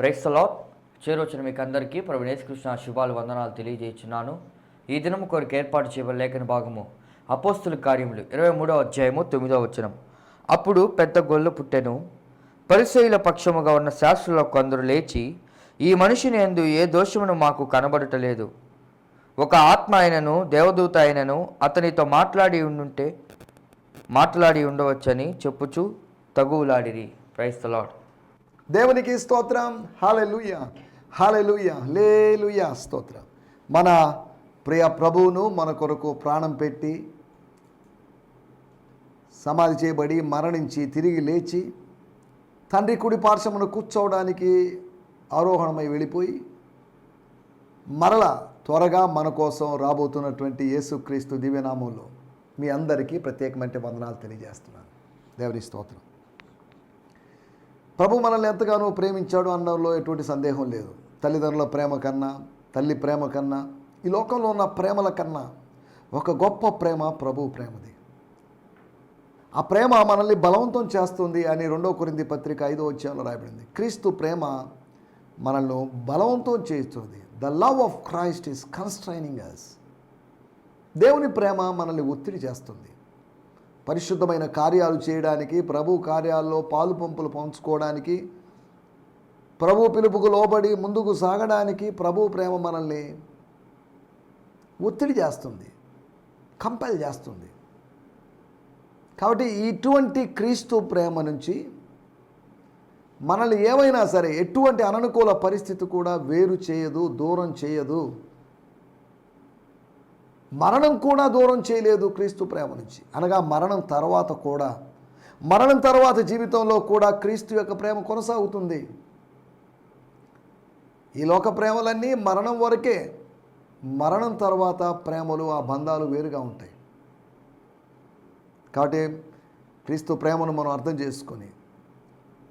ప్రేక్షలాట్ చేరొచ్చిన మీకు అందరికీ ప్రవీణేశ్ కృష్ణ శుభాలు వందనాలు తెలియజేస్తున్నాను ఈ దినం కొరకు ఏర్పాటు చేయబడిన లేఖన భాగము అపోస్తుల కార్యములు. ఇరవై మూడవ అధ్యాయము తొమ్మిదవ వచనం. అప్పుడు పెద్ద గొల్లు పుట్టెను. పరిశైల పక్షముగా ఉన్న శాస్త్రుల కొందరు లేచి ఈ మనిషిని ఎందు ఏ దోషమును మాకు కనబడటలేదు. ఒక ఆత్మ అయినను దేవదూత అయినను అతనితో మాట్లాడి ఉండుంటే మాట్లాడి ఉండవచ్చని చెప్పుచు తగువులాడిరి. క్రైస్తలాడ్ దేవునికి స్తోత్రం. హాలెలుయ హాలెలుయ లేలుయ స్తోత్రం. మన ప్రియ ప్రభువును మన కొరకు ప్రాణం పెట్టి సమాధి చేయబడి మరణించి తిరిగి లేచి తండ్రి కుడి పార్శ్వమును కూర్చోవడానికి ఆరోహణమై వెళ్ళిపోయి మరల త్వరగా మన కోసం రాబోతున్నటువంటి యేసుక్రీస్తు దివ్యనామంలో మీ అందరికీ ప్రత్యేకమైన వందనాలు తెలియజేస్తున్నాను. దేవుని స్తోత్రం. ప్రభు మనల్ని ఎంతగానో ప్రేమించాడు అన్నంలో ఎటువంటి సందేహం లేదు. తల్లిదండ్రుల ప్రేమ కన్నా తల్లి ప్రేమ కన్నా ఈ లోకంలో ఉన్న ప్రేమల కన్నా ఒక గొప్ప ప్రేమ ప్రభు ప్రేమది. ఆ ప్రేమ మనల్ని బలవంతం చేస్తుంది అని రెండో కొరింది పత్రిక ఐదో అధ్యాయంలో రాయబడింది. క్రీస్తు ప్రేమ మనల్ని బలవంతం చేస్తుంది. The love of Christ is constraining us దేవుని ప్రేమ మనల్ని ఒత్తిడి చేస్తుంది. పరిశుద్ధమైన కార్యాలు చేయడానికి ప్రభు కార్యాల్లో పాలు పంపులు పంచుకోవడానికి ప్రభు పిలుపుకు లోబడి ముందుకు సాగడానికి ప్రభు ప్రేమ మనల్ని ఒత్తిడి చేస్తుంది కంపెల్ చేస్తుంది. కాబట్టి ఇటువంటి క్రీస్తు ప్రేమ నుంచి మనల్ని ఏమైనా సరే ఎటువంటి అననుకూల పరిస్థితి కూడా వేరు చేయదు దూరం చేయదు. మరణం కూడా దూరం చేయలేదు క్రీస్తు ప్రేమ నుంచి. అనగా మరణం తర్వాత కూడా మరణం తర్వాత జీవితంలో కూడా క్రీస్తు యొక్క ప్రేమ కొనసాగుతుంది. ఈ లోక ప్రేమలన్నీ మరణం వరకే మరణం తర్వాత ప్రేమలు ఆ బంధాలు వేరుగా ఉంటాయి. కాబట్టి క్రీస్తు ప్రేమను మనం అర్థం చేసుకొని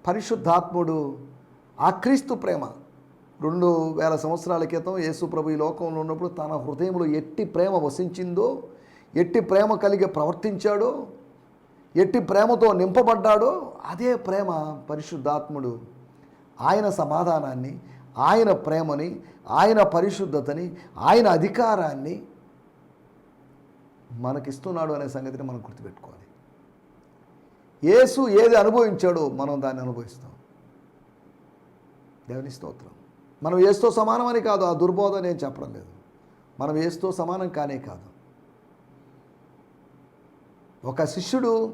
పరిశుద్ధాత్ముడు ఆ క్రీస్తు ప్రేమ రెండు వేల సంవత్సరాల క్రితం యేసుప్రభు ఈ లోకంలో ఉన్నప్పుడు తన హృదయంలో ఎట్టి ప్రేమ వసించిందో ఎట్టి ప్రేమ కలిగి ప్రవర్తించాడో ఎట్టి ప్రేమతో నింపబడ్డాడో అదే ప్రేమ పరిశుద్ధాత్ముడు ఆయన సమాధానాన్ని ఆయన ప్రేమని ఆయన పరిశుద్ధతని ఆయన అధికారాన్ని మనకిస్తున్నాడు అనే సంగతిని మనం గుర్తుపెట్టుకోవాలి. యేసు ఏది అనుభవించాడో మనం దాన్ని అనుభవిస్తాం. దేవుని స్తోత్రం. మనం ఏస్తో సమానమని కాదు ఆ దుర్బోధ నేను చెప్పడం లేదు. మనం ఏస్తో సమానం కానే కాదు. ఒక శిష్యుడు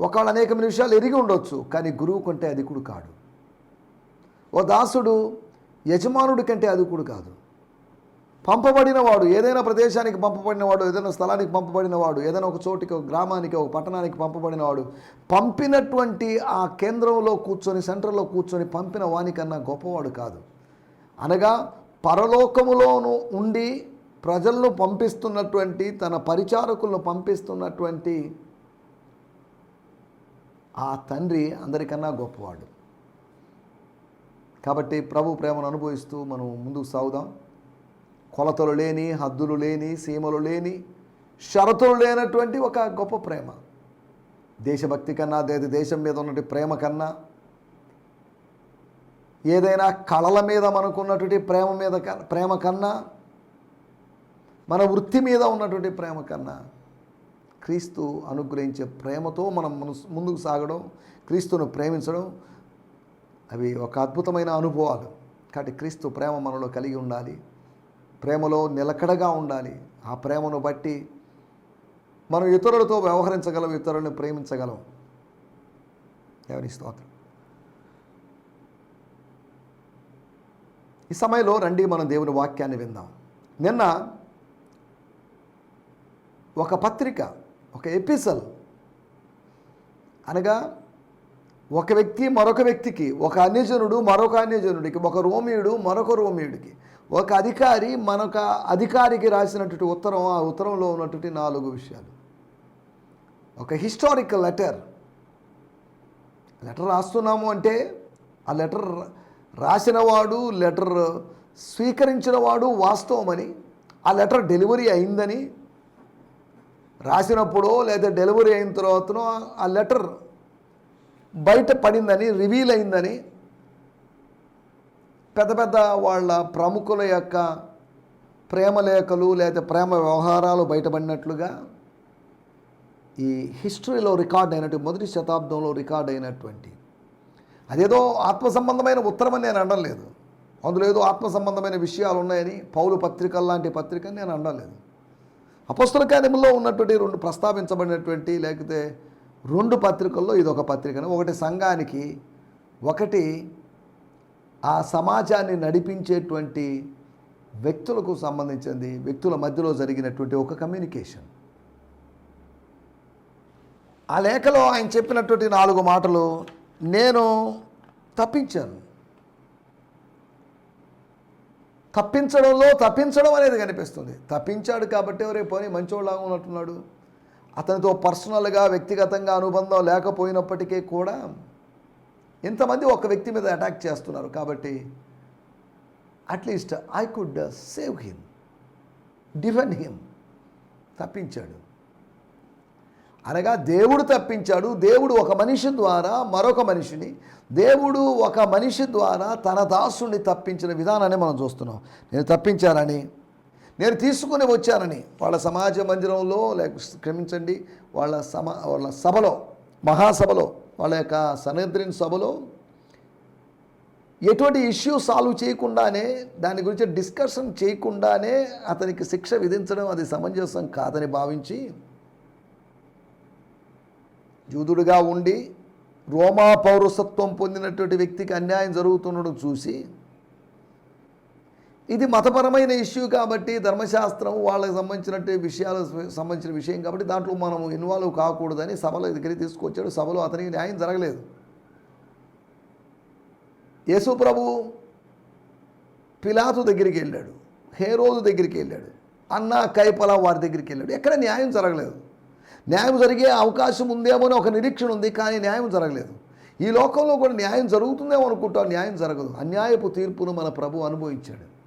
ఒకళ్ళు అనేక విషయాలు ఎరిగి ఉండొచ్చు కానీ గురువు కంటే అధికుడు కాడు ఓ దాసుడు యజమానుడి కంటే అధికుడు కాదు. పంపబడినవాడు ఏదైనా ప్రదేశానికి పంపబడినవాడు ఏదైనా స్థలానికి పంపబడినవాడు ఏదైనా ఒక చోటికి ఒక గ్రామానికి ఒక పట్టణానికి పంపబడినవాడు పంపినటువంటి ఆ కేంద్రంలో కూర్చొని సెంటర్లో కూర్చొని పంపిన వానికన్నా గొప్పవాడు కాదు. అనగా పరలోకములోను ఉండి ప్రజలను పంపిస్తున్నటువంటి తన పరిచారకులను పంపిస్తున్నటువంటి ఆ తండ్రి అందరికన్నా గొప్పవాడు. కాబట్టి ప్రభు ప్రేమను అనుభవిస్తూ మనం ముందుకు సాగుదాం. కొలతలు లేని హద్దులు లేని సీమలు లేని షరతులు లేనటువంటి ఒక గొప్ప ప్రేమ. దేశభక్తి కన్నా లేదా దేశం మీద ఉన్నటువంటి ప్రేమ కన్నా ఏదైనా కళల మీద మనకున్నటువంటి ప్రేమ మీద క- ప్రేమ కన్నా మన వృత్తి మీద ఉన్నటువంటి ప్రేమ కన్నా క్రీస్తు అనుగ్రహించే ప్రేమతో మనం మనసు ముందుకు సాగడం క్రీస్తును ప్రేమించడం అవి ఒక అద్భుతమైన అనుభవాలు. కాబట్టి క్రీస్తు ప్రేమ మనలో కలిగి ఉండాలి. ప్రేమలో నిలకడగా ఉండాలి. ఆ ప్రేమను బట్టి మనం ఇతరులతో వ్యవహరించగలం ఇతరులను ప్రేమించగలం. దేవుని స్తోత్రం. ఈ సమయంలో రండి మనం దేవుని వాక్యాన్ని విందాం. నిన్న ఒక పత్రిక ఒక ఎపిసల్ అనగా ఒక వ్యక్తి మరొక వ్యక్తికి ఒక అన్యజనుడు మరొక అన్యజనుడికి ఒక రోమియుడు మరొక రోమియుడికి ఒక అధికారి మనొక అధికారికి రాసినటువంటి ఉత్తరం ఆ ఉత్తరంలో ఉన్నటువంటి నాలుగు విషయాలు. ఒక హిస్టారికల్ లెటర్. లెటర్ రాస్తున్నాము అంటే ఆ లెటర్ రాసినవాడు లెటర్ స్వీకరించినవాడు వాస్తవమని ఆ లెటర్ డెలివరీ అయిందని రాసినప్పుడో లేదా డెలివరీ అయిన తర్వాతనో ఆ లెటర్ బయట పడిందని రివీల్ అయిందని పెద్ద పెద్ద వాళ్ళ ప్రముఖుల యొక్క ప్రేమ లేఖలు లేదా ప్రేమ వ్యవహారాలు బయటపడినట్లుగా ఈ హిస్టరీలో రికార్డ్ అయినట్టు మొదటి శతాబ్దంలో రికార్డ్ అయినటువంటి. అదేదో ఆత్మ సంబంధమైన ఉత్తరం అని నేను అనడం అందులో ఏదో ఆత్మ సంబంధమైన విషయాలు ఉన్నాయని పౌలు పత్రికల లాంటి పత్రికని నేను అనడం అపస్తుల కార్యంలో ఉన్నటువంటి రెండు ప్రస్తావించబడినటువంటి లేకపోతే రెండు పత్రికల్లో ఇది ఒక పత్రికను ఒకటి సంఘానికి ఒకటి ఆ సమాజాన్ని నడిపించేటువంటి వ్యక్తులకు సంబంధించింది వ్యక్తుల మధ్యలో జరిగినటువంటి ఒక కమ్యూనికేషన్. ఆ లేఖలో ఆయన చెప్పినటువంటి నాలుగు మాటలు నేను తప్పించాను. తప్పించడంలో తప్పించడం అనేది కనిపిస్తుంది. తప్పించాడు కాబట్టి ఎవరే పోనీ మంచోళ్ళగా ఉన్నట్టున్నాడు. అతనితో పర్సనల్గా వ్యక్తిగతంగా అనుబంధం లేకపోయినప్పటికీ కూడా ఇంతమంది ఒక వ్యక్తి మీద అటాక్ చేస్తున్నారు కాబట్టి at least I could save him defend him తప్పించాడు. అనగా దేవుడు తప్పించాడు. దేవుడు ఒక మనిషి ద్వారా మరొక మనిషిని దేవుడు ఒక మనిషి ద్వారా తన దాసుని తప్పించిన విధానాన్ని మనం చూస్తున్నాం. నేను తప్పించానని నేను తీసుకుని వచ్చానని వాళ్ళ సమాజ మందిరంలో లేక క్షమించండి వాళ్ళ సమా వాళ్ళ సభలో మహాసభలో వాళ్ళ యొక్క సనద్రిన్ సభలో ఎటువంటి ఇష్యూ సాల్వ్ చేయకుండానే దాని గురించి డిస్కషన్ చేయకుండానే అతనికి శిక్ష విధించడం అది సమంజసం కాదని భావించి యూదుడుగా ఉండి రోమా పౌరసత్వం పొందినటువంటి వ్యక్తికి అన్యాయం జరుగుతుండడం చూసి ఇది మతపరమైన ఇష్యూ కాబట్టి ధర్మశాస్త్రం వాళ్ళకి సంబంధించినట్టు విషయాలకు సంబంధించిన విషయం కాబట్టి దాంట్లో మనం ఇన్వాల్వ్ కాకూడదని సభలో దగ్గరికి తీసుకొచ్చాడు. సభలో అతనికి న్యాయం జరగలేదు. యేసు ప్రభు పిలాతు దగ్గరికి వెళ్ళాడు. హేరోదు దగ్గరికి వెళ్ళాడు. అన్న కైపల వారి దగ్గరికి వెళ్ళాడు. ఎక్కడ న్యాయం జరగలేదు. న్యాయం జరిగే అవకాశం ఉందేమో అని ఒక నిరీక్షణ ఉంది కానీ న్యాయం జరగలేదు. ఈ లోకంలో కూడా న్యాయం జరుగుతుందేమో అనుకుంటాం న్యాయం జరగదు. అన్యాయపు తీర్పును మన ప్రభు అనుభవించాడు.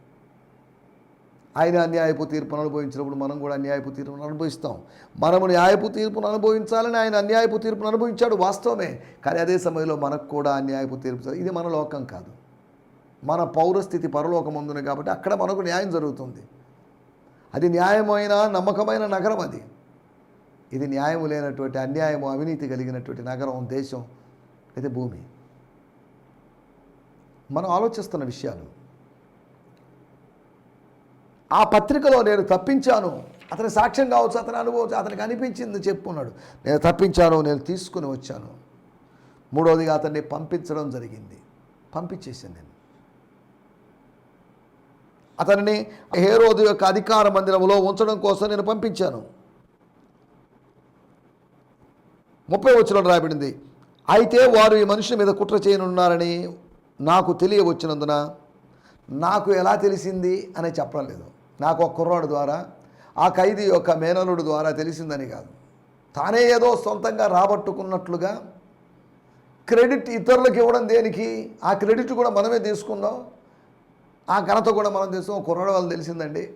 ఆయన అన్యాయపు తీర్పును అనుభవించినప్పుడు మనం కూడా అన్యాయపు తీర్పును అనుభవిస్తాం. మనము న్యాయపు తీర్పును అనుభవించాలని ఆయన అన్యాయపు తీర్పును అనుభవించాడు వాస్తవమే. కానీ అదే సమయంలో మనకు కూడా అన్యాయపు తీర్పు ఇది మన లోకం కాదు. మన పౌరస్థితి పరలోకం ఉంది కాబట్టి అక్కడ మనకు న్యాయం జరుగుతుంది. అది న్యాయమైన నమ్మకమైన నగరం అది. ఇది న్యాయము లేనటువంటి అన్యాయము అవినీతి కలిగినటువంటి నగరం దేశం ఇది భూమి. మనం ఆలోచిస్తున్న విషయాలు ఆ పత్రికలో నేను తప్పించాను. అతని సాక్ష్యం కావచ్చు అతని అనుభవం అతనికి అనిపించింది చెప్పుకున్నాడు నేను తప్పించాను నేను తీసుకుని వచ్చాను. మూడవదిగా అతన్ని పంపించడం జరిగింది. పంపించేసాను నేను. అతనిని హేరోదు యొక్క అధికార మందిరంలో ఉంచడం కోసం నేను పంపించాను. ముప్పై వచ్చిన రాబడింది అయితే వారు ఈ మనుషుల మీద కుట్ర చేయనున్నారని నాకు తెలియవచ్చినందున నాకు ఎలా తెలిసింది అని చెప్పడం లేదు. నాకు ఒక కుర్రాడు ద్వారా ఆ ఖైదీ యొక్క మేనలుడు ద్వారా తెలిసిందని కాదు. తానే ఏదో సొంతంగా రాబట్టుకున్నట్లుగా క్రెడిట్ ఇతరులకు ఇవ్వడం దేనికి? ఆ క్రెడిట్ కూడా మనమే తీసుకుందాం. ఆ ఘనత కూడా మనం తీసుకున్నాం కుర్రాడు వాళ్ళు తెలిసిందండి.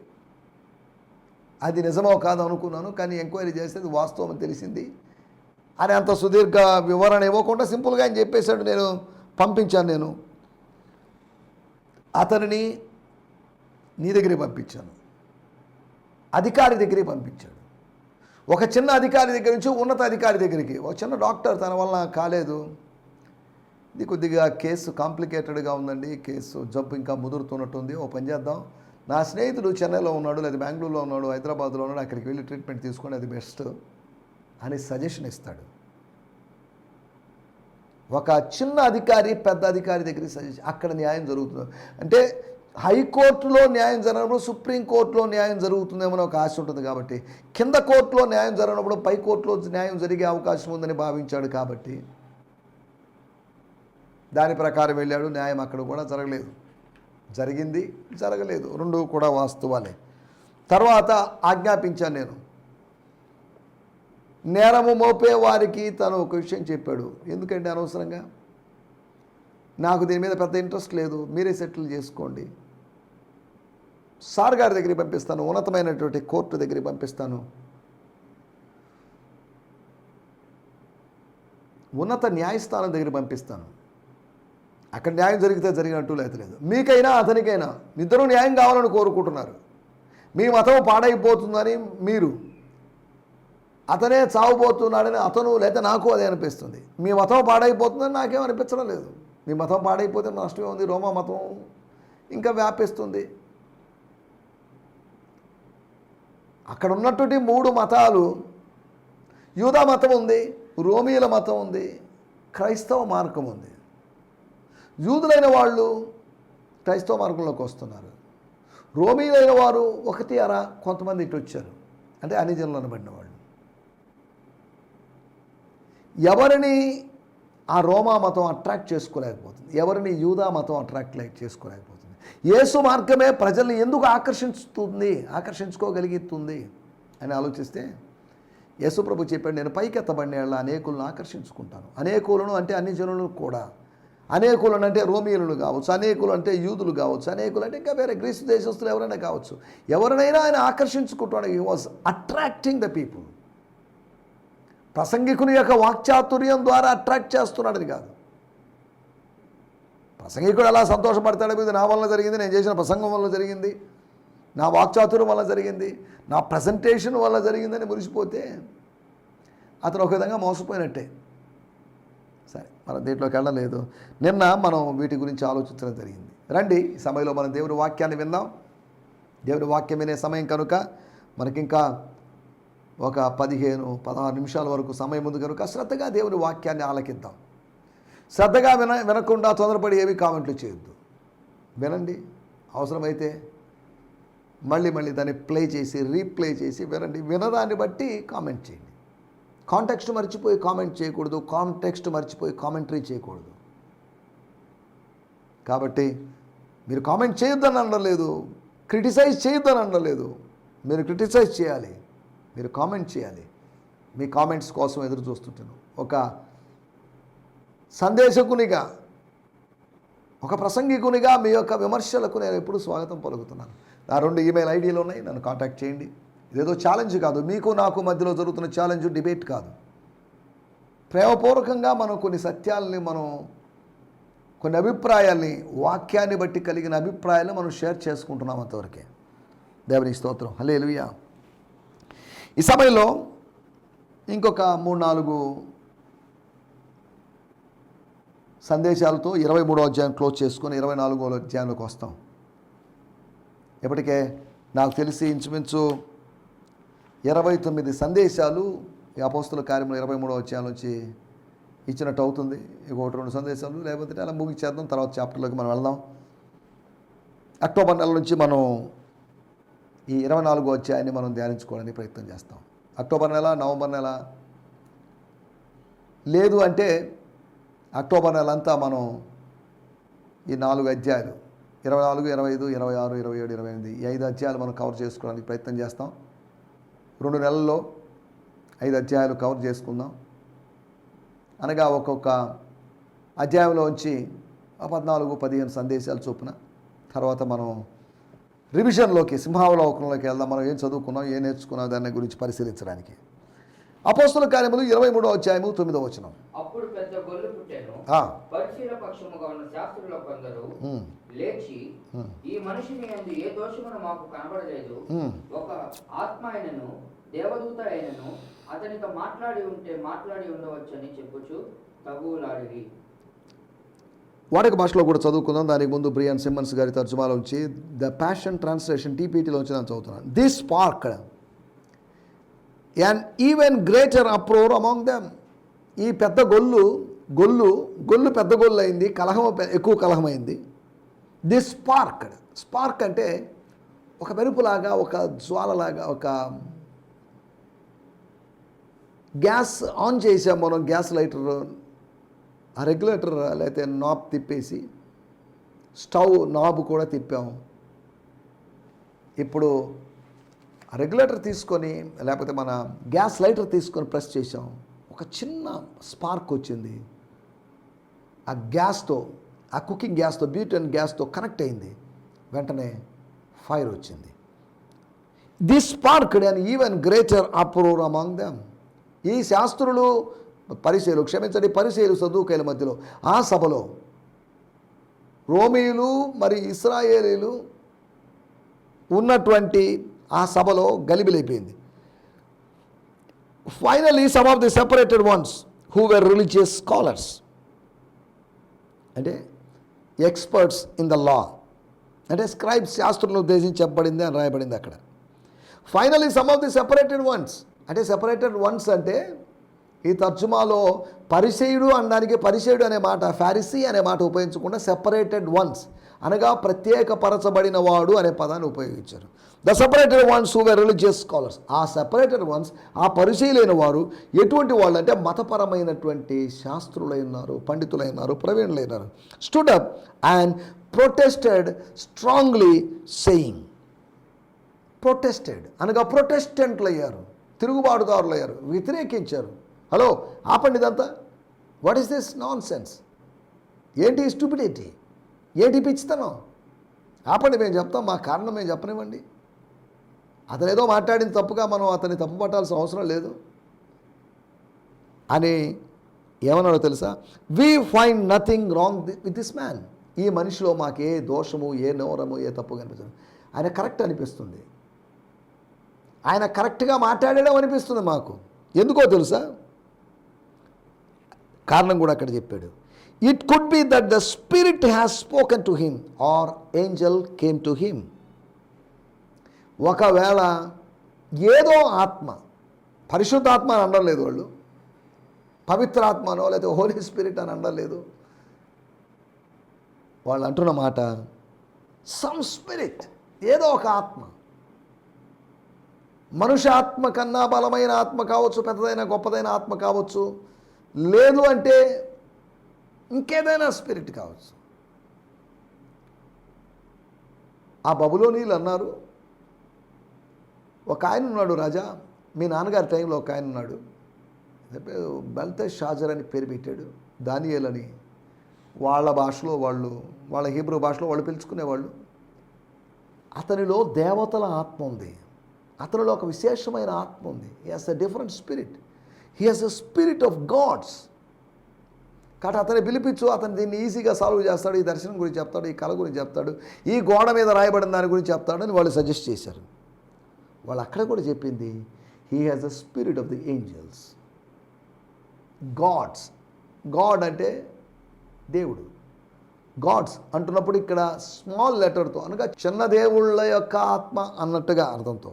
అది నిజమో కాదు అనుకున్నాను కానీ ఎంక్వైరీ చేస్తే అది వాస్తవం తెలిసింది. అని అంత సుదీర్ఘ వివరణ ఇవ్వకుండా సింపుల్గా ఆయన చెప్పేశాడు నేను పంపించాను నేను. అతనిని నీ దగ్గరికి పంపించాను. అధికారి దగ్గరికి పంపించాడు. ఒక చిన్న అధికారి దగ్గర నుంచి ఉన్నత అధికారి దగ్గరికి ఒక చిన్న డాక్టర్ తన వల్ల కాలేదు. ఇది కొద్దిగా కేసు కాంప్లికేటెడ్గా ఉందండి కేసు జబ్బు ఇంకా ముదురుతున్నట్టుంది. ఓ పని చేద్దాం. నా స్నేహితుడు చెన్నైలో ఉన్నాడు లేదా బెంగళూరులో ఉన్నాడు హైదరాబాద్లో ఉన్నాడు అక్కడికి వెళ్ళి ట్రీట్మెంట్ తీసుకోండి అది బెస్ట్ అని సజెషన్ ఇస్తాడు. ఒక చిన్న అధికారి పెద్ద అధికారి దగ్గరికి సజెషన్ అక్కడ న్యాయం జరుగుతుంది. అంటే హైకోర్టులో న్యాయం జరగనప్పుడు సుప్రీంకోర్టులో న్యాయం జరుగుతుందేమో ఒక ఆశ ఉంటుంది కాబట్టి కింద కోర్టులో న్యాయం జరగనప్పుడు పై కోర్టులో న్యాయం జరిగే అవకాశం ఉందని భావించాడు కాబట్టి దాని ప్రకారం వెళ్ళాడు. న్యాయం అక్కడ కూడా జరగలేదు. జరిగింది జరగలేదు. రెండు కూడా వాస్తవాలే. తర్వాత ఆజ్ఞాపించాను నేను. నేరము మోపే వారికి తను ఒక విషయం చెప్పాడు. ఎందుకంటే అనవసరంగా? నాకు దీని మీద పెద్ద ఇంట్రెస్ట్ లేదు. మీరే సెటిల్ చేసుకోండి. సార్ గారి దగ్గరికి పంపిస్తాను ఉన్నతమైనటువంటి కోర్టు దగ్గరికి పంపిస్తాను. ఉన్నత న్యాయస్థానం దగ్గర పంపిస్తాను. అక్కడ న్యాయం జరిగితే జరిగినట్టు లేదు లేదు. మీకైనా అతనికైనా ఇద్దరు న్యాయం కావాలని కోరుకుంటున్నారు. మీ మతం పాడైపోతుందని మీరు అతనే చావుపోతున్నాడని అతను లేదా నాకు అదే అనిపిస్తుంది. మీ మతం పాడైపోతుందని నాకేం అనిపించడం లేదు. మీ మతం పాడైపోతే నష్టమే ఉంది రోమా మతం ఇంకా వ్యాపిస్తుంది. అక్కడ ఉన్నటువంటి మూడు మతాలు యూదా మతం ఉంది రోమియుల మతం ఉంది క్రైస్తవ మార్గం ఉంది. యూదులైన వాళ్ళు క్రైస్తవ మార్గంలోకి వస్తున్నారు. రోమీలైన వారు ఒకటి అర కొంతమంది ఇటు వచ్చారు. అంటే అన్ని జనులను పడిన వాళ్ళు. ఎవరిని ఆ రోమా మతం అట్రాక్ట్ చేసుకోలేకపోతుంది? ఎవరిని యూదా మతం అట్రాక్ట్ చేసుకోలేకపోతుంది? యేసు మార్గమే ప్రజల్ని ఎందుకు ఆకర్షిస్తుంది ఆకర్షించుకోగలుగుతుంది అని ఆలోచిస్తే యేసుప్రభు చెప్పాడు నేను పైకెత్తబడిన అనేకులను ఆకర్షించుకుంటాను. అనేకులను అంటే అన్ని జనులను కూడా. అనేకులను అంటే రోమియలు కావచ్చు అనేకులు అంటే యూదులు కావచ్చు అనేకులు అంటే ఇంకా వేరే గ్రీసు దేశస్తులు ఎవరైనా కావచ్చు. ఎవరినైనా ఆయన ఆకర్షించుకుంటాడు. He was attracting the people ప్రసంగికుని యొక్క వాక్చాతుర్యం ద్వారా అట్రాక్ట్ చేస్తున్నాడని కాదు. ప్రసంగికుడు అలా సంతోషపడతాడు ఇది నా వల్ల జరిగింది నేను చేసిన ప్రసంగం వల్ల జరిగింది నా వాక్చాతురం వల్ల జరిగింది నా ప్రజెంటేషన్ వల్ల జరిగిందని మురిసిపోతే అతను ఒక విధంగా మోసపోయినట్టే. సరే మనం దీంట్లోకి వెళ్ళలేదు. నిన్న మనం వీటి గురించి ఆలోచించడం జరిగింది. రండి ఈ సమయంలో మనం దేవుని వాక్యాన్ని విందాం. దేవుని వాక్యం వినే సమయం కనుక మనకింకా ఒక పదిహేను పదహారు నిమిషాల వరకు సమయం ఉంది కనుక శ్రద్ధగా దేవుని వాక్యాన్ని ఆలకిద్దాం. శ్రద్ధగా విన వినకుండా తొందరపడి ఏవి కామెంట్లు చేయొద్దు. వినండి. అవసరమైతే మళ్ళీ మళ్ళీ దాన్ని ప్లే చేసి రీప్లే చేసి వినండి. వినదాన్ని బట్టి కామెంట్ చేయండి. కాంటెక్స్ట్ మర్చిపోయి కామెంట్ చేయకూడదు. కాంటెక్స్ట్ మర్చిపోయి కామెంటరీ చేయకూడదు. కాబట్టి మీరు కామెంట్ చేయొద్దని అనలేదు క్రిటిసైజ్ చేయొద్దని అనలేదు మీరు క్రిటిసైజ్ చేయాలి. మీరు కామెంట్ చేయాలి. మీ కామెంట్స్ కోసం ఎదురు చూస్తుంటాను. ఒక సందేశకునిగా ఒక ప్రసంగికునిగా మీ యొక్క విమర్శలకు నేను ఎప్పుడు స్వాగతం పలుకుతున్నాను. నా రెండు ఈమెయిల్ ఐడీలు ఉన్నాయి నన్ను కాంటాక్ట్ చేయండి. ఇదేదో ఛాలెంజ్ కాదు మీకు నాకు మధ్యలో జరుగుతున్న ఛాలెంజ్ డిబేట్ కాదు. ప్రేమపూర్వకంగా మనం కొన్ని సత్యాలని మనం కొన్ని అభిప్రాయాల్ని వాక్యాన్ని బట్టి కలిగిన అభిప్రాయాలను మనం షేర్ చేసుకుంటున్నాం అంతవరకే. దేవుని స్తోత్రం. హలే ఈ సమయంలో ఇంకొక మూడు నాలుగు సందేశాలతో ఇరవై మూడో అధ్యాయం క్లోజ్ చేసుకొని ఇరవై నాలుగో అధ్యాయంలోకి వస్తాం. ఇప్పటికే నాకు తెలిసి ఇంచుమించు ఇరవై తొమ్మిది సందేశాలు ఈ అపోస్తుల కార్యంలో ఇరవై మూడో అధ్యాయం నుంచి ఇచ్చినట్టు అవుతుంది. ఒకటి రెండు సందేశాలు లేకపోతే అలా ముగించేద్దాం తర్వాత చాప్టర్లోకి మనం వెళ్దాం. అక్టోబర్ నెల నుంచి మనం ఈ ఇరవై నాలుగో అధ్యాయాన్ని మనం ధ్యానించుకోవడానికి ప్రయత్నం చేస్తాం. అక్టోబర్ నెల నవంబర్ నెల లేదు అంటే అక్టోబర్ నెల అంతా మనం ఈ నాలుగు అధ్యాయాలు ఇరవై నాలుగు ఇరవై ఐదు ఇరవై ఆరు ఇరవై ఏడు ఇరవై ఎనిమిది ఈ ఐదు అధ్యాయాలు మనం కవర్ చేసుకోవడానికి ప్రయత్నం చేస్తాం. రెండు నెలల్లో ఐదు అధ్యాయాలు కవర్ చేసుకుందాం. అనగా ఒక్కొక్క అధ్యాయంలోంచి ఉంచి పద్నాలుగు పదిహేను సందేశాలు చొప్పున తర్వాత మనం రివిజన్లోకి సింహావలోకంలోకి వెళ్దాం. మనం ఏం చదువుకున్నాం ఏం నేర్చుకున్నాం దాని గురించి పరిశీలించడానికి. అపోస్తుల కార్యములు ఇరవై మూడో అధ్యాయము తొమ్మిదో వచనం. అప్పుడు పెద్ద గొల్లు పుట్టాను. ఆ, పరిశీల పక్షముగా ఉన్న శాస్త్రుల కొందరు ఉమ్, లేచి ఈ మనిషిని అందు ఏ దోషమును మాకు కనబడలేదు. ఒక ఆత్మ అయినను దేవదూత అయినను అతనితో మాట్లాడి ఉంటే మాట్లాడి ఉండవచ్చని చెప్పుచు తగులాడిరి. వాడక భాషలో కూడా చదువుకుందాం. దానికి ముందు బ్రియాన్ సిమ్మన్స్ గారి తర్జుమాలోంచి ద ప్యాషన్ ట్రాన్స్లేషన్ టీపీటీలోంచి నేను చదువుతున్నాను. This spark and even greater uproar among them ఈ పెద్ద గొల్లు గొల్లు గొల్లు పెద్ద గొల్లు అయింది కలహం ఎక్కువ ఎక్కువ కలహమైంది ది స్పార్క్ స్పార్క్ అంటే ఒక మెరుపులాగా ఒక జ్వాలలాగా ఒక గ్యాస్ ఆన్ చేసాం మనం గ్యాస్ లైటర్ ఆ రెగ్యులేటర్ లేకపోతే నాబ్ తిప్పేసి స్టవ్ నాబ్ కూడా తిప్పాము ఇప్పుడు రెగ్యులేటర్ తీసుకొని లేకపోతే మన గ్యాస్ లైటర్ తీసుకొని ప్రెస్ చేసాం ఒక చిన్న స్పార్క్ వచ్చింది. ఆ గ్యాస్తో ఆ కుకింగ్ గ్యాస్తో బ్యూటన్ గ్యాస్తో కనెక్ట్ అయింది. వెంటనే ఫైర్ వచ్చింది. This spark and even greater uproar among them. ఈ శాస్త్రులు పరిశీలు క్షమించండి పరిశీలు సదువుకైల మధ్యలో ఆ సభలో రోమీలు మరి ఇస్రాయేలీలు ఉన్నటువంటి ఆ సభలో గలిబిలైపోయింది. Finally some of the separated ones who were religious scholars అంటే ఎక్స్పర్ట్స్ ఇన్ ద లా అంటే స్క్రైబ్ శాస్త్రులను ఉద్దేశించి చెప్పబడింది అని రాయబడింది అక్కడ. Finally some of the separated ones అంటే సెపరేటెడ్ వన్స్ అంటే ఈ తర్జుమాలో పరిచయుడు అనడానికి పరిచయుడు అనే మాట ఫారిసీ అనే మాట ఉపయోగించకుండా సెపరేటెడ్ వన్స్ అనగా ప్రత్యేకపరచబడిన వాడు అనే పదాన్ని ఉపయోగించారు. The separated ones who were religious scholars ఆ సెపరేటెడ్ వన్స్ ఆ పరిశీలైన వారు ఎటువంటి వాళ్ళు అంటే మతపరమైనటువంటి శాస్త్రులైనారు పండితులైనారు ప్రవీణులైనారు stood up and protested strongly saying protested అనగా ప్రొటెస్టెంట్లు అయ్యారు తిరుగుబాటుదారులు అయ్యారు వ్యతిరేకించారు. హలో ఆపండి ఇదంతా. What is this nonsense ఏంటి స్టూపిడిటీ ఏంటి పిచ్చితనం ఆపండి మేము చెప్తాం మా కారణం మేము చెప్పనివ్వండి. అతను ఏదో మాట్లాడిన తప్పుగా మనం అతన్ని తప్పు పట్టాల్సిన అవసరం లేదు. అని ఏమన్నాడో తెలుసా? We find nothing wrong with this man ఈ మనిషిలో మాకు ఏ దోషము ఏ నోరము ఏ తప్పు కనిపిస్తుంది ఆయన కరెక్ట్ అనిపిస్తుంది. ఆయన కరెక్ట్గా మాట్లాడడం అనిపిస్తుంది మాకు. ఎందుకో తెలుసా? కారణం కూడా అక్కడ చెప్పాడు. It could be that the spirit has spoken to him or angel came to him ఒకవేళ ఏదో ఆత్మ పరిశుద్ధాత్మ అని అనడం లేదు వాళ్ళు పవిత్రాత్మనో లేదా హోలీ స్పిరిట్ అని అనడం లేదు వాళ్ళు అంటున్న మాట సమ్ స్పిరిట్ ఏదో ఒక ఆత్మ మనుష్య ఆత్మ కన్నా బలమైన ఆత్మ కావచ్చు పెద్దదైన గొప్పదైన ఆత్మ కావచ్చు లేదు అంటే ఇంకేదైనా స్పిరిట్ కావచ్చు. ఆ బబులో నీళ్ళు అన్నారు. ఒక ఆయన ఉన్నాడు రాజా. మీ నాన్నగారి టైంలో ఒక ఆయన ఉన్నాడు. బెల్తే షాజర్ అని పేరు పెట్టాడు. దానియేల్ అని. వాళ్ళ భాషలో వాళ్ళు వాళ్ళ హీబ్రూ భాషలో వాళ్ళు పిలుచుకునేవాళ్ళు. అతనిలో దేవతల ఆత్మ ఉంది. అతనిలో ఒక విశేషమైన ఆత్మ ఉంది. He has a different spirit he has a spirit of gods కాబట్టి అతన్ని పిలిపించు అతను దీన్ని ఈజీగా సాల్వ్ చేస్తాడు ఈ దర్శనం గురించి చెప్తాడు ఈ కళ గురించి చెప్తాడు ఈ గోడ మీద రాయబడిన దాని గురించి చెప్తాడని వాళ్ళు సజెస్ట్ చేశారు. వాళ్ళు అక్కడ కూడా చెప్పింది he has a spirit of the angels gods god అంటే దేవుడు. గాడ్స్ అంటున్నప్పుడు ఇక్కడ స్మాల్ లెటర్తో అనగా చిన్న దేవుళ్ళ యొక్క ఆత్మ అన్నట్టుగా అర్థంతో.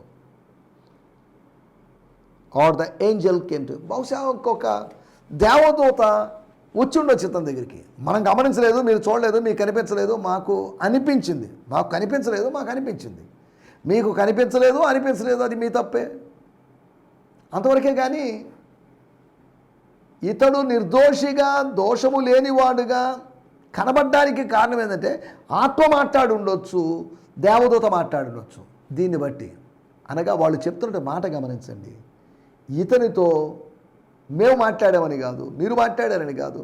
ఆర్ ద ఏంజల్ కెంట్ బహుశా ఇంకొక దేవదూత వచ్చి ఉండొచ్చు ఇతని దగ్గరికి. మనం గమనించలేదు మీరు చూడలేదు మీకు కనిపించలేదు మాకు అనిపించింది. మాకు కనిపించలేదు మాకు అనిపించింది. మీకు కనిపించలేదు అనిపించలేదు అది మీ తప్పే. అంతవరకే కానీ ఇతడు నిర్దోషిగా దోషము లేనివాడుగా కనబడ్డానికి కారణం ఏంటంటే ఆత్మ మాట్లాడి ఉండొచ్చు దేవదూత మాట్లాడి ఉండొచ్చు. దీన్ని బట్టి అనగా వాళ్ళు చెప్తున్న మాట గమనించండి. ఇతనితో మేము మాట్లాడామని కాదు మీరు మాట్లాడారని కాదు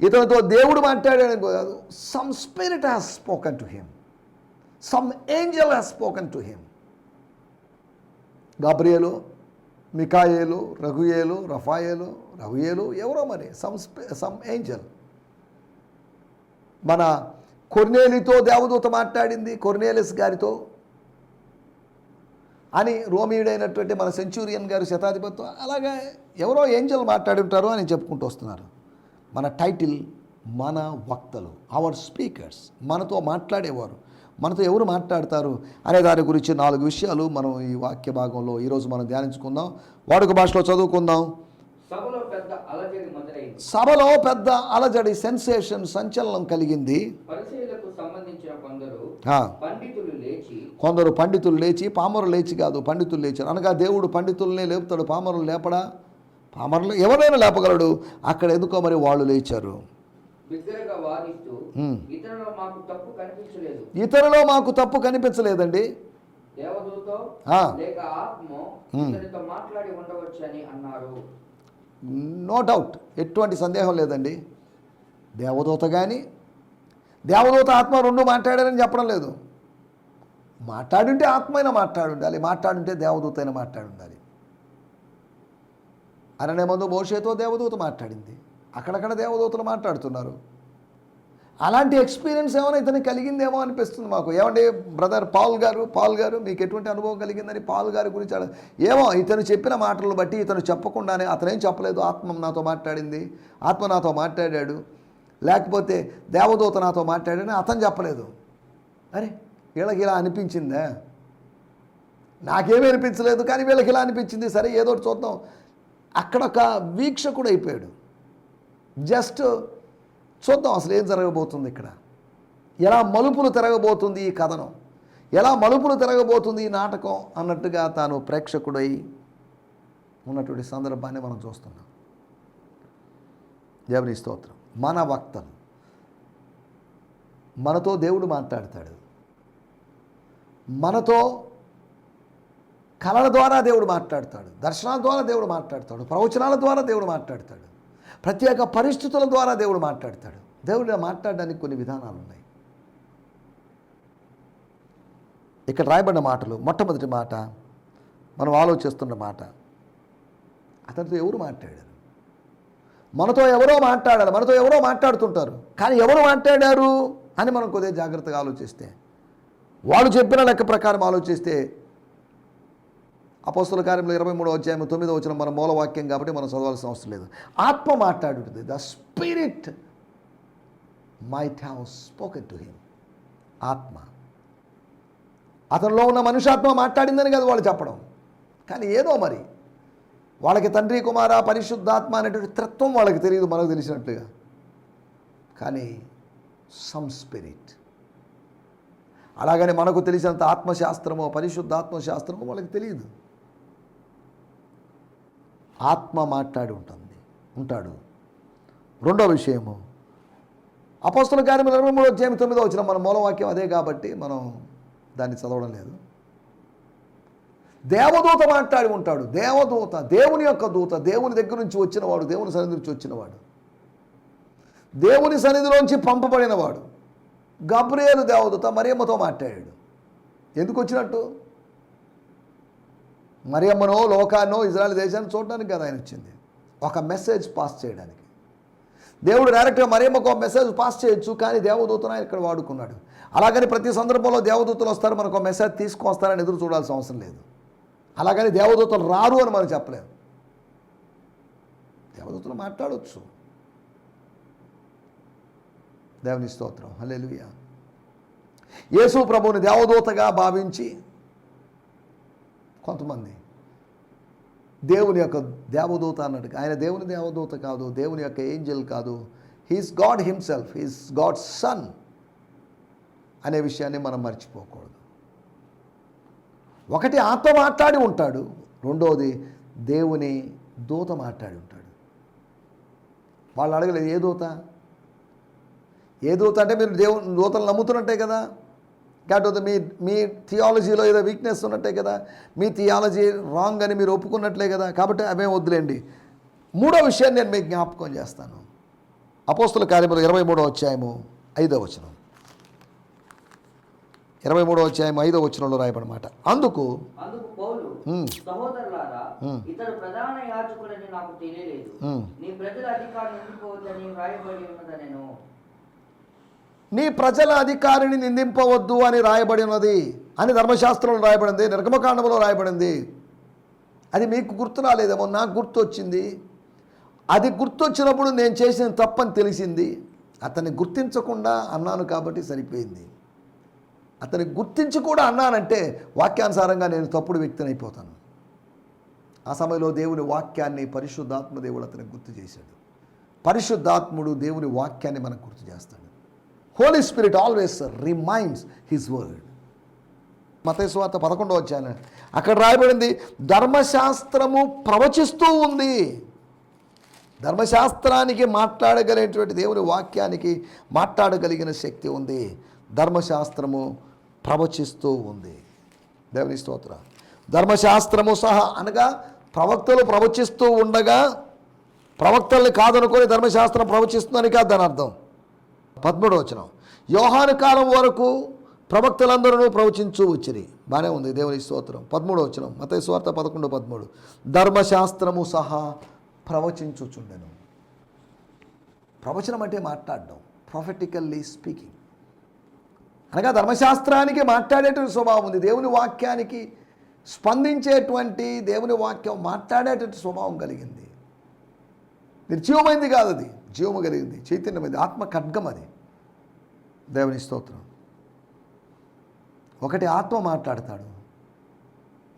ఇతనితో దేవుడు మాట్లాడాడని కాదు some spirit has spoken to him some angel has spoken to him Gabriel మికాయేలు రఘుయేలు రఫాయేలు రఘుయేలు ఎవరో మరి సమ్ సమ్ ఏంజల్ మన కొర్నేలితో దేవదూత మాట్లాడింది కొర్నేలిస్ గారితో అని రోమియుడైనటువంటి మన సెంచూరియన్ గారు శతాధిపతితో అలాగే ఎవరో ఏంజల్ మాట్లాడి ఉంటారు అని చెప్పుకుంటూ వస్తున్నారు. మన టైటిల్ మన వక్తలు అవర్ స్పీకర్స్ మనతో మాట్లాడేవారు. మనతో ఎవరు మాట్లాడతారు అనే దాని గురించి నాలుగు విషయాలు మనం ఈ వాక్య భాగంలో ఈరోజు మనం ధ్యానించుకుందాం. వాడుక భాషలో చదువుకుందాం. సభలో పెద్ద అలజడి సెన్సేషన్ సంచలనం కలిగింది. పండితులు కొందరు పండితులు లేచి పామరులు లేచి కాదు పండితులు లేచారు. అనగా దేవుడు పండితుల్నే లేపుతాడు పామరులు లేపడా? పామరులు ఎవరైనా లేపగలడు. అక్కడ ఎందుకో మరి వాళ్ళు లేచారు. ఇతరులు మాకు తప్పు కనిపించలేదండి. No doubt. ఎటువంటి సందేహం లేదండి. దేవదూత కానీ దేవదూత ఆత్మ రెండు మాట్లాడారని చెప్పడం లేదు. మాట్లాడుంటే ఆత్మ అయినా మాట్లాడుంటే దేవదూత అయినా మాట్లాడుండాలి. అరణ్య మందు మోషేతో దేవదూత మాట్లాడింది. అక్కడక్కడ దేవదూతలు మాట్లాడుతున్నారు. అలాంటి ఎక్స్పీరియన్స్ ఏమైనా ఇతనికి కలిగిందేమో అనిపిస్తుంది మాకు. ఏమండి బ్రదర్ పాల్ గారు పాల్ గారు మీకు ఎటువంటి అనుభవం కలిగిందని పాల్ గారి గురించి ఏమో ఇతను చెప్పిన మాటలను బట్టి ఇతను చెప్పకుండానే అతనేం చెప్పలేదు ఆత్మ నాతో మాట్లాడింది ఆత్మ నాతో మాట్లాడాడు లేకపోతే దేవదూత నాతో మాట్లాడాడని అతను చెప్పలేదు. అరే వీళ్ళకి ఇలా అనిపించిందా? నాకేమీ అనిపించలేదు కానీ వీళ్ళకి ఇలా అనిపించింది. సరే ఏదో ఒకటి చూద్దాం. అక్కడ ఒక వీక్షకుడు అయిపోయాడు. జస్ట్ చూద్దాం అసలు ఏం జరగబోతుంది ఇక్కడ. ఎలా మలుపులు తిరగబోతుంది ఈ కథనం. ఎలా మలుపులు తిరగబోతుంది ఈ నాటకం అన్నట్టుగా తాను ప్రేక్షకుడై ఉన్నటువంటి సందర్భాన్ని మనం చూస్తున్నాం. దేవుని స్తోత్రం. మన వక్తలు. మనతో దేవుడు మాట్లాడతాడు. మనతో కళల ద్వారా దేవుడు మాట్లాడతాడు దర్శనాల ద్వారా దేవుడు మాట్లాడతాడు ప్రవచనాల ద్వారా దేవుడు మాట్లాడతాడు ప్రత్యేక పరిస్థితుల ద్వారా దేవుడు మాట్లాడతాడు. దేవుడు మాట్లాడడానికి కొన్ని విధానాలు ఉన్నాయి. ఇక్కడ రాయబడిన మాటలు మొట్టమొదటి మాట మనం ఆలోచిస్తున్న మాట అతనితో ఎవరు మాట్లాడారు? మనతో ఎవరో మాట్లాడాలి మనతో ఎవరో మాట్లాడుతుంటారు కానీ ఎవరు మాట్లాడారు అని మనం కొద్దిగా జాగ్రత్తగా ఆలోచిస్తే వాళ్ళు చెప్పిన లెక్క ప్రకారం ఆలోచిస్తే అపోస్తుల కార్యంలో ఇరవై మూడో అధ్యాయం తొమ్మిదో వచ్చిన మన మూలవాక్యం కాబట్టి మనం చదవాల్సిన అవసరం లేదు. ఆత్మ మాట్లాడుతుంది. The spirit might have spoken to him ఆత్మ. అతనిలో ఉన్న మనుషాత్మ మాట్లాడిందని కదా వాళ్ళు చెప్పడం. కానీ ఏదో మరి. వాళ్ళకి తండ్రి కుమార పరిశుద్ధాత్మ అనేటువంటి తత్వం వాళ్ళకి తెలియదు మనకు తెలిసినట్లుగా. కానీ సమ్ స్పిరిట్ అలాగని మనకు తెలిసినంత ఆత్మశాస్త్రమో పరిశుద్ధ ఆత్మశాస్త్రమో వాళ్ళకి తెలియదు. ఆత్మ మాట్లాడి ఉంటుంది ఉంటాడు. రెండో విషయము అపోస్తుల కార్యములు ఇరవై మూడో అధ్యాయం తొమ్మిదో వచ్చిన మన మూలవాక్యం అదే కాబట్టి మనం దాన్ని చదవడం లేదు. దేవదూత మాట్లాడి ఉంటాడు. దేవదూత దేవుని యొక్క దూత దేవుని దగ్గర నుంచి వచ్చినవాడు దేవుని సన్నిధి నుంచి వచ్చినవాడు. దేవుని సన్నిధిలోంచి పంపబడినవాడు. గబ్రియేలు దేవదూత మరియమ్మతో మాట్లాడాడు. ఎందుకు వచ్చినట్టు? మరియమ్మనో లోకాన్నో ఇజ్రాయల్ దేశాన్ని చూడడానికి కదా ఆయన వచ్చింది. ఒక మెసేజ్ పాస్ చేయడానికి. దేవుడు డైరెక్ట్గా మరియమ్మకు ఒక మెసేజ్ పాస్ చేయొచ్చు కానీ దేవదూతను ఆయన ఇక్కడ వాడుకున్నాడు. అలాగని ప్రతి సందర్భంలో దేవదూతలు వస్తారు మనకు ఒక మెసేజ్ తీసుకొస్తారని ఎదురు చూడాల్సిన అవసరం లేదు. అలాగని దేవదూతలు రారు అని మనం చెప్పలేము. దేవదూతలు మాట్లాడవచ్చు దేవుని స్తోత్రం. హలెలుయ యేసు ప్రభువుని దేవదూతగా భావించి కొంతమంది దేవుని యొక్క దేవదూత అన్నట్టు ఆయన దేవుని దేవదూత కాదు దేవుని యొక్క ఏంజల్ కాదు. He's god himself he's god son అనే విషయాన్ని మనం మర్చిపోకూడదు. ఒకటి ఆత్మ మాట్లాడి ఉంటాడు రెండవది దేవుని దూత మాట్లాడి ఉంటాడు. వాళ్ళు అడగలేదు ఏ దూత? ఏ దూత అంటే మీరు దేవుని దూతలు నమ్ముతున్నట్టే కదా? కాకపోతే మీ మీ థియాలజీలో ఏదో వీక్నెస్ ఉన్నట్టే కదా? మీ థియాలజీ రాంగ్ అని మీరు ఒప్పుకున్నట్లే కదా? కాబట్టి అవే వద్దులేండి. మూడో విషయాన్ని నేను మీకు జ్ఞాపకం చేస్తాను. అపోస్తుల కార్యములు ఇరవై మూడో అధ్యాయము ఐదో వచనం. ఇరవై మూడో అధ్యాయం ఐదో వచనంలో రాయబడమాట అందుకు నాకు తెలియలేదు. నీ ప్రజల అధికారం నీ ప్రజల అధికారిని నిందింపవద్దు అని రాయబడి ఉన్నది. అని ధర్మశాస్త్రంలో రాయబడింది నిర్గమకాండంలో రాయబడింది. అది మీకు గుర్తు రాలేదేమో నాకు గుర్తు వచ్చింది అది గుర్తొచ్చినప్పుడు నేను చేసిన తప్పని తెలిసింది. అతన్ని గుర్తించకుండా అన్నాను కాబట్టి సరిపోయింది. అతన్ని గుర్తించి కూడా అన్నానంటే వాక్యానుసారంగా నేను తప్పుడు వ్యక్తిని అయిపోతాను ఆ సమయంలో దేవుని వాక్యాన్ని పరిశుద్ధాత్మ దేవుడు అతనికి గుర్తు చేశాడు. పరిశుద్ధాత్ముడు దేవుని వాక్యాన్ని మనకు గుర్తు చేస్తాడు. Holy spirit always reminds his word మతేశ్వార్త పదకొండవ వచ్చాను అక్కడ రాయబడింది ధర్మశాస్త్రము ప్రవచిస్తూ ఉంది. ధర్మశాస్త్రానికి మాట్లాడగలిగినటువంటి దేవుని వాక్యానికి మాట్లాడగలిగిన శక్తి ఉంది. ధర్మశాస్త్రము ప్రవచిస్తూ ఉంది. దేవుని స్తోత్ర. ధర్మశాస్త్రము సహా అనగా ప్రవక్తలు ప్రవచిస్తూ ఉండగా ప్రవక్తల్ని కాదనుకొని ధర్మశాస్త్రం ప్రవచిస్తుందని కాదు దాని అర్థం. పదమూడవ వచనం యోహాను కాలం వరకు ప్రవక్తలందరూ ప్రవచించు వచ్చిరి. బాగానే ఉంది దేవుని స్తోత్రం. పదమూడవ వచనం మత స్వార్థ పదకొండు పదమూడు. ధర్మశాస్త్రము సహా ప్రవచించుచుండెను. ప్రవచనం అంటే మాట్లాడడం. ప్రొఫెటికల్లీ స్పీకింగ్ అనగా ధర్మశాస్త్రానికి మాట్లాడేటువంటి స్వభావం ఉంది. దేవుని వాక్యానికి స్పందించేటువంటి దేవుని వాక్యం మాట్లాడేటువంటి స్వభావం కలిగింది. నిర్జీవమైంది కాదు అది. జీవము కలిగింది చైతన్యమైంది ఆత్మ ఖడ్గం అది. దేవుని స్తోత్రం. ఒకటి ఆత్మ మాట్లాడతాడు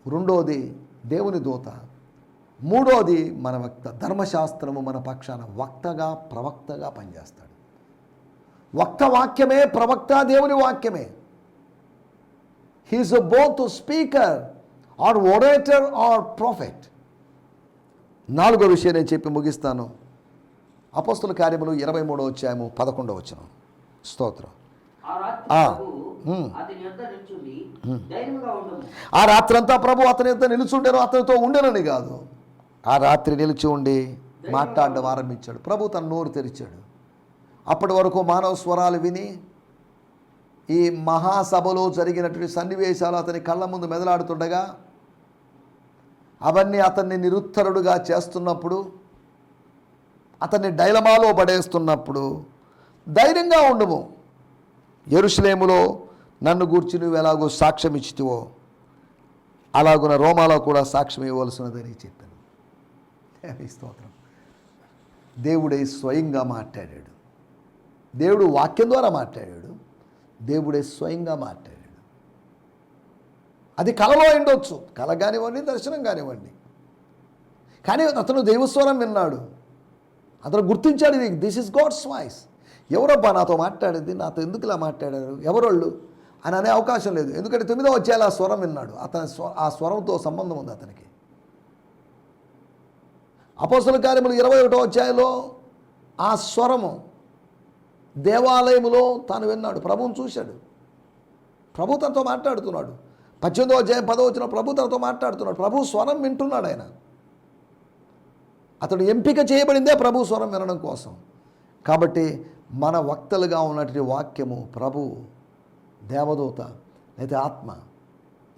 రెండోది దేవుని దూత మూడోది మన వక్త ధర్మశాస్త్రము మన పక్షాన వక్తగా ప్రవక్తగా పనిచేస్తాడు. వక్త వాక్యమే ప్రవక్త దేవుని వాక్యమే. He is both speaker or orator or prophet నాలుగో విషయం నేను చెప్పి ముగిస్తాను. అపోస్తుల కార్యములు ఇరవై మూడో వచ్చాము పదకొండో వచ్చిన స్తోత్రం. ఆ రాత్రంతా ప్రభు అతని యొక్క నిలుచుండెను అతనితో ఉండెనని కాదు. ఆ రాత్రి నిలిచి ఉండి మాట్లాడడం ఆరంభించాడు. ప్రభు తన నోరు తెరిచాడు. అప్పటి వరకు మానవ స్వరాలు విని ఈ మహాసభలో జరిగినటువంటి సన్నివేశాలు అతని కళ్ళ ముందు మెదలాడుతుండగా అవన్నీ అతన్ని నిరుత్తరుడుగా చేస్తున్నప్పుడు అతన్ని డైలమాలో పడేస్తున్నప్పుడు ధైర్యంగా ఉండము. ఎరుషలేములో నన్ను గూర్చి నువ్వు ఎలాగో సాక్ష్యం ఇచ్చితివో అలాగున రోమాలో కూడా సాక్ష్యం ఇవ్వవలసినదని చెప్పాను స్తోత్రం. దేవుడే స్వయంగా మాట్లాడాడు. దేవుడు వాక్యం ద్వారా మాట్లాడాడు. దేవుడే స్వయంగా మాట్లాడాడు. అది కలలో ఉండొచ్చు. కల కానివ్వండి దర్శనం కానివ్వండి కానీ అతను దైవస్వరం విన్నాడు. అతను గుర్తించాడు ఇది. దిస్ ఇస్ గాడ్స్ వాయిస్ ఎవరబ్బా నాతో మాట్లాడింది? నాతో ఎందుకు ఇలా మాట్లాడారు? ఎవరోళ్ళు? అని అనే అవకాశం లేదు. ఎందుకంటే తొమ్మిదో వచ్చేయాలి ఆ స్వరం విన్నాడు. అతని స్వ ఆ స్వరంతో సంబంధం ఉంది అతనికి. అపోసల కార్యములు ఇరవై ఒకటో అధ్యాయంలో ఆ స్వరము దేవాలయములో తాను విన్నాడు. ప్రభువుని చూశాడు. ప్రభు తనతో మాట్లాడుతున్నాడు. పద్దెనిమిదో అధ్యాయం పదో వచ్చిన ప్రభు తనతో మాట్లాడుతున్నాడు. ప్రభు స్వరం వింటున్నాడు ఆయన. అతడు ఎంపిక చేయబడిందే ప్రభు స్వరం వినడం కోసం. కాబట్టి మన వక్తలుగా ఉన్నటువంటి వాక్యము ప్రభు దేవదూత లేదా ఆత్మ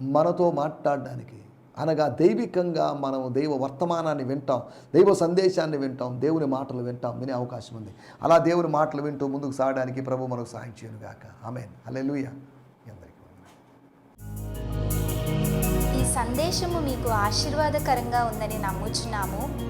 మనతో మాట్లాడడానికి అనగా దైవికంగా మనం దైవ వర్తమానాన్ని వింటాం దైవ సందేశాన్ని వింటాం దేవుని మాటలు వింటాం వినే అవకాశం ఉంది. అలా దేవుని మాటలు వింటూ ముందుకు సాగడానికి ప్రభు మనకు సాయం చేయను గాక. ఆమెన్. అల్లెలుయ అందరికీ ఈ సందేశము మీకు ఆశీర్వాదకరంగా ఉందని నమ్ముచున్నాము.